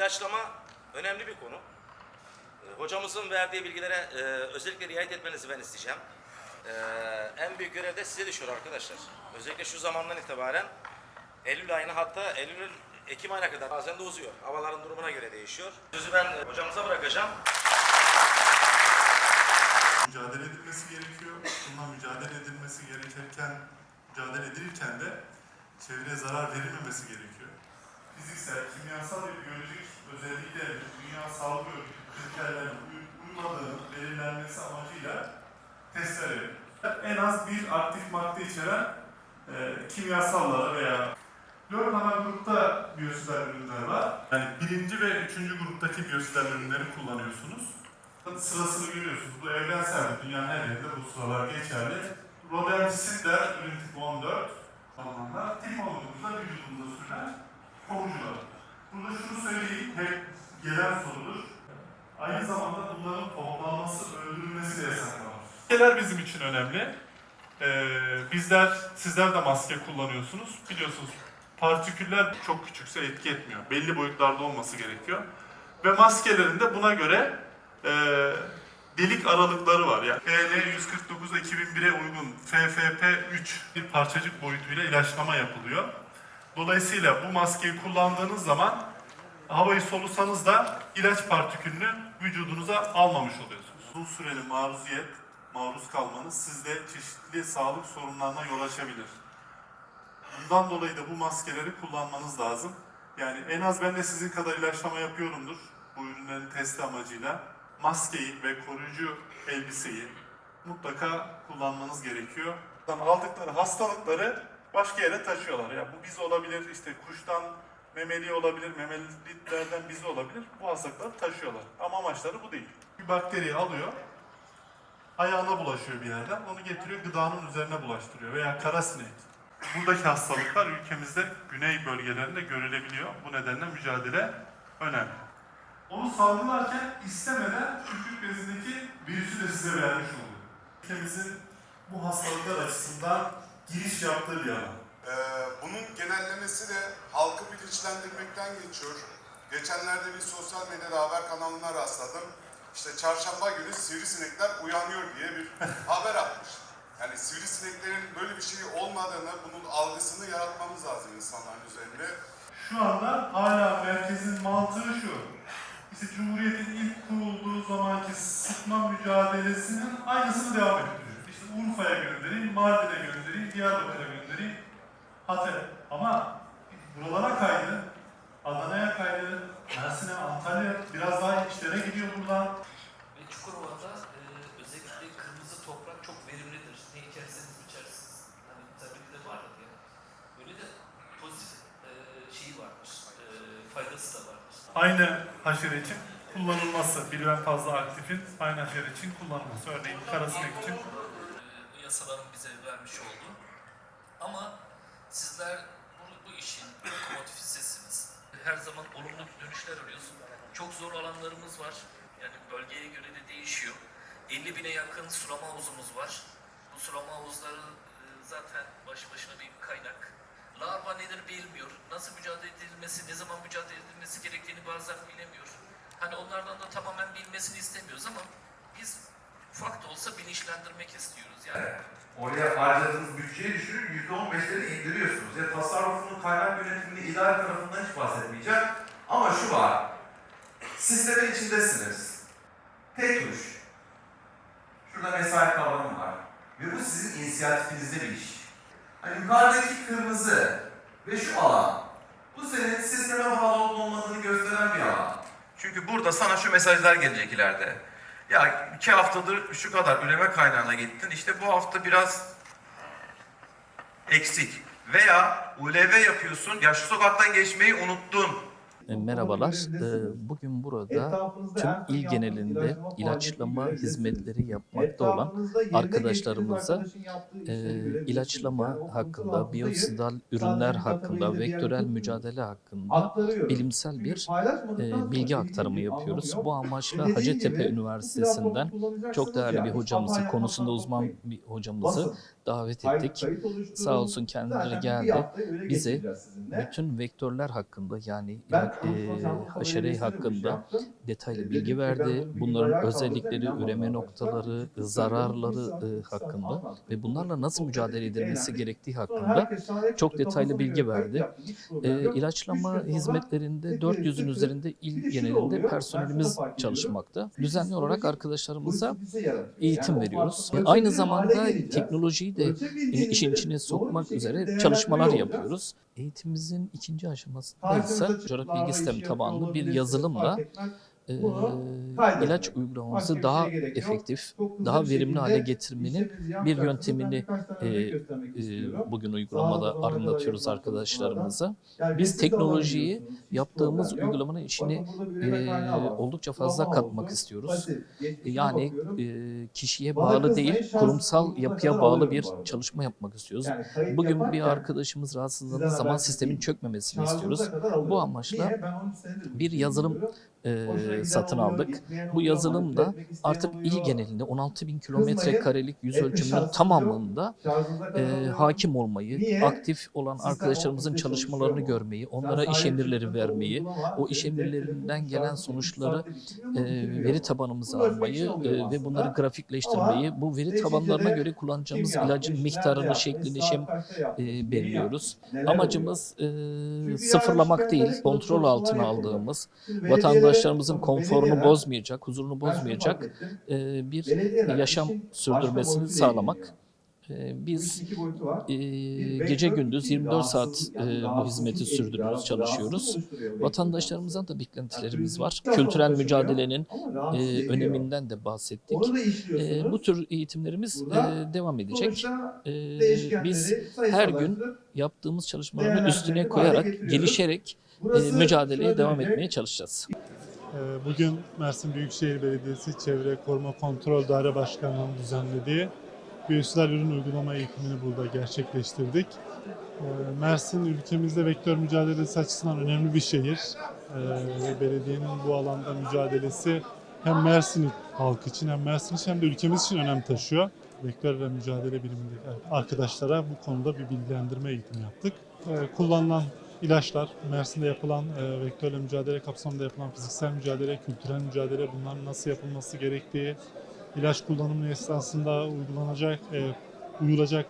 ilaçlama önemli bir konu. Ee, Hocamızın verdiği bilgilere e, özellikle riayet etmenizi ben isteyeceğim. Ee, en büyük görev de size düşüyor arkadaşlar. Özellikle şu zamandan itibaren Eylül ayına hatta Eylül Ekim ayına kadar bazen de uzuyor. Havaların durumuna göre değişiyor. Sözü ben e, hocamıza bırakacağım. mücadele edilmesi gerekiyor. Bununla mücadele edilmesi gerekirken, mücadele edilirken de çevreye zarar verilmemesi gerekiyor. Fiziksel, kimyasal ve biyolojik özellikle Dünya Sağlık Örgütü kriterlerinin uy- uymadığının belirlenmesi amacıyla testler yapılıyor. En az bir aktif madde içeren e, kimyasallara veya Dört ana grupta biyosider ürünler var. Yani birinci ve üçüncü gruptaki biyosider ürünleri kullanıyorsunuz. Sırasını görüyorsunuz. Bu evrensel, dünyanın her yerinde bu sıralar geçerli. Rodensitler, ürün tip 14 olanlar, tip 19'da vücudumuza sürülen korucular. Burada şunu söyleyeyim, hep gelen sorudur. Aynı zamanda bunların toplanması, öldürülmesi yasaklanır. Maskeler bizim için önemli. Ee, bizler, sizler de maske kullanıyorsunuz. Biliyorsunuz partiküller çok küçükse etki etmiyor. Belli boyutlarda olması gerekiyor. Ve maskelerin de buna göre e, delik aralıkları var. Yani EL 149 2001'e uygun FFP3 bir parçacık boyutuyla ilaçlama yapılıyor. Dolayısıyla bu maskeyi kullandığınız zaman havayı solusanız da ilaç partikülünü vücudunuza almamış oluyorsunuz. Uzun süreli maruziyet, maruz kalmanız sizde çeşitli sağlık sorunlarına yol açabilir. Bundan dolayı da bu maskeleri kullanmanız lazım. Yani en az ben de sizin kadar ilaçlama yapıyorumdur bu ürünlerin testi amacıyla. Maskeyi ve koruyucu elbiseyi mutlaka kullanmanız gerekiyor. Aldıkları hastalıkları başka yere taşıyorlar. Ya bu biz olabilir, işte kuştan memeli olabilir, memelitlerden bizi olabilir. Bu hastalıkları taşıyorlar. Ama amaçları bu değil. Bir bakteri alıyor, ayağına bulaşıyor bir yerden, onu getiriyor gıdanın üzerine bulaştırıyor veya kara sinek. Buradaki hastalıklar ülkemizde güney bölgelerinde görülebiliyor. Bu nedenle mücadele önemli. Onu salgılarken istemeden tükürük bezindeki virüsü de size vermiş oluyor. Ülkemizin bu hastalıklar açısından giriş yaptığı bir alan. Ee, bunun genellemesi de halkı bilinçlendirmekten geçiyor. Geçenlerde bir sosyal medyada haber kanalına rastladım. İşte çarşamba günü sivrisinekler uyanıyor diye bir haber atmış. Yani sivrisineklerin böyle bir şey olmadığını, bunun algısını yaratmamız lazım insanların üzerinde. Şu anda hala merkezin mantığı şu. İşte Cumhuriyet'in ilk kurulduğu zamanki sıkma mücadelesinin aynısını devam ettiriyor. Urfa'ya göndereyim, Mardin'e göndereyim, Diyarbakır'a göndereyim, Hatay. Ama buralara kaydı, Adana'ya kaydı, Mersin'e, Antalya, biraz daha içlere gidiyor buradan. Ve Çukurova'da e, özellikle kırmızı toprak çok verimlidir. Ne ekerseniz biçersiniz. Hani tabii de vardır ya. Böyle de pozitif e, şeyi vardır. E, faydası da vardır. Aynı haşere için kullanılması, birden fazla aktifin aynı haşere için kullanılması. Örneğin karasinek için yasaların bize vermiş olduğu. Ama sizler bu, bu işin lokomotifisisiniz. Her zaman olumlu dönüşler arıyoruz. Çok zor alanlarımız var. Yani bölgeye göre de değişiyor. 50 bine yakın sulama havuzumuz var. Bu sulama havuzları e, zaten başı başına bir kaynak. Larva nedir bilmiyor. Nasıl mücadele edilmesi, ne zaman mücadele edilmesi gerektiğini bazen bilemiyor. Hani onlardan da tamamen bilmesini istemiyoruz ama biz ufak da olsa bilinçlendirmek istiyoruz. Yani Oraya harcadığınız bütçeyi düşürüp %15'leri indiriyorsunuz. Ya tasarrufunun kaynak yönetimini idare tarafından hiç bahsetmeyeceğim. Ama şu var. Sistemin içindesiniz. Tek tuş. Şurada mesai kavramı var. Ve bu sizin inisiyatifinizde bir iş. Hani yukarıdaki kırmızı ve şu alan. Bu senin sisteme bağlı olmadığını gösteren bir alan. Çünkü burada sana şu mesajlar gelecek ileride. Ya iki haftadır şu kadar üreme kaynağına gittin. İşte bu hafta biraz eksik. Veya ULV yapıyorsun. Ya şu sokaktan geçmeyi unuttun. E, Merhabalar. E, Bugün burada tüm il genelinde ilaçlama hizmetleri yapmakta olan arkadaşlarımıza e, ilaçlama hakkında, biyosidal ürünler hakkında, vektörel mücadele hakkında bilimsel bir e, bilgi aktarımı yapıyoruz. Bu amaçla Hacettepe Üniversitesi'nden çok değerli bir hocamızı, konusunda uzman bir hocamızı davet ettik. Sağ olsun kendileri geldi. Bize bütün vektörler hakkında yani ila- haşere hakkında detaylı bilgi verdi. Bunların özellikleri, üreme noktaları, zararları e, hakkında ve bunlarla nasıl mücadele edilmesi gerektiği hakkında çok detaylı bilgi verdi. E, ilaçlama hizmetlerinde 400'ün üzerinde il genelinde personelimiz çalışmakta. Düzenli olarak arkadaşlarımıza eğitim veriyoruz. E, Aynı zamanda teknolojiyi de e, işin içine sokmak üzere çalışmalar yapıyoruz. Eğitimimizin ikinci aşamasında ise coğrafi bilgi sistemi tabanlı bir yazılımla e, ilaç uygulamamızı daha efektif, daha verimli hale getirmenin bir yöntemini e, e, bugün uygulamada anlatıyoruz arkadaşlarımıza. Biz teknolojiyi yaptığımız uygulamanın içine e, oldukça fazla katmak istiyoruz. Yani e, kişiye bağlı değil, kurumsal yapıya bağlı bir çalışma yapmak istiyoruz. Bugün bir arkadaşımız rahatsızlandığı zaman sistemin çökmemesini istiyoruz. Bu amaçla bir yazılım e, satın aldık. Bu yazılım da artık il genelinde 16 bin kilometre karelik yüz ölçümünün tamamında e, hakim olmayı, aktif olan arkadaşlarımızın çalışmalarını görmeyi, onlara iş emirleri vermeyi, o iş emirlerinden gelen sonuçları e, veri tabanımıza almayı e, ve bunları grafikleştirmeyi, bu veri tabanlarına göre kullanacağımız ilacın miktarını, şeklini, şem e, belirliyoruz. Amacımız e, sıfırlamak değil, kontrol altına aldığımız, vatandaşlarımızın konforunu bozmayacak, huzurunu bozmayacak e, bir yaşam sürdürmesini sağlamak. E, Biz e, gece gündüz 24 saat e, bu hizmeti sürdürüyoruz, çalışıyoruz. Vatandaşlarımızdan da beklentilerimiz var. Kültürel mücadelenin e, öneminden de bahsettik. E, bu tür eğitimlerimiz e, devam edecek. E, biz her gün yaptığımız çalışmaların üstüne koyarak, gelişerek e, mücadeleye devam etmeye çalışacağız. Ee, Bugün Mersin Büyükşehir Belediyesi Çevre Koruma Kontrol Daire Başkanlığı'nın düzenlediği biyosfer ürün uygulama eğitimini burada gerçekleştirdik. Ee, Mersin ülkemizde vektör mücadelesi açısından önemli bir şehir. Ee, Ve belediyenin bu alanda mücadelesi hem Mersin halkı için hem Mersin için hem de ülkemiz için önem taşıyor. Vektörle mücadele bilimindeki arkadaşlara bu konuda bir bilgilendirme eğitimi yaptık. Kullanılan ilaçlar, Mersin'de yapılan e, vektörle mücadele kapsamında yapılan fiziksel mücadele, kültürel mücadele, bunların nasıl yapılması gerektiği, ilaç kullanımı esnasında uygulanacak, e, uyulacak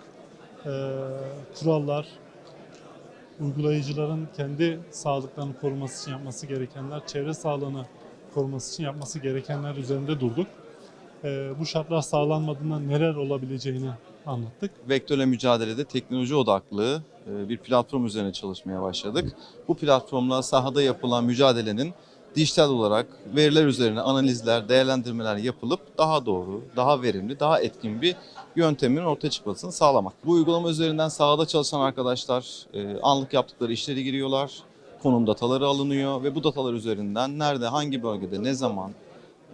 e, kurallar, uygulayıcıların kendi sağlıklarını koruması için yapması gerekenler, çevre sağlığını koruması için yapması gerekenler üzerinde durduk. E, bu şartlar sağlanmadığında neler olabileceğini anlattık. vektörle mücadelede teknoloji odaklı bir platform üzerine çalışmaya başladık. Bu platformla sahada yapılan mücadelenin dijital olarak veriler üzerine analizler, değerlendirmeler yapılıp daha doğru, daha verimli, daha etkin bir yöntemin ortaya çıkmasını sağlamak. Bu uygulama üzerinden sahada çalışan arkadaşlar e, anlık yaptıkları işleri giriyorlar, konum dataları alınıyor ve bu datalar üzerinden nerede, hangi bölgede, ne zaman,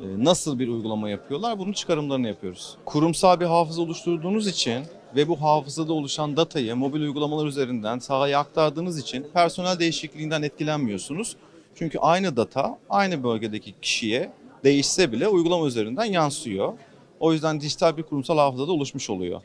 e, nasıl bir uygulama yapıyorlar bunun çıkarımlarını yapıyoruz. Kurumsal bir hafıza oluşturduğunuz için ve bu hafızada oluşan datayı mobil uygulamalar üzerinden sahaya aktardığınız için personel değişikliğinden etkilenmiyorsunuz. Çünkü aynı data aynı bölgedeki kişiye değişse bile uygulama üzerinden yansıyor. O yüzden dijital bir kurumsal hafızada oluşmuş oluyor.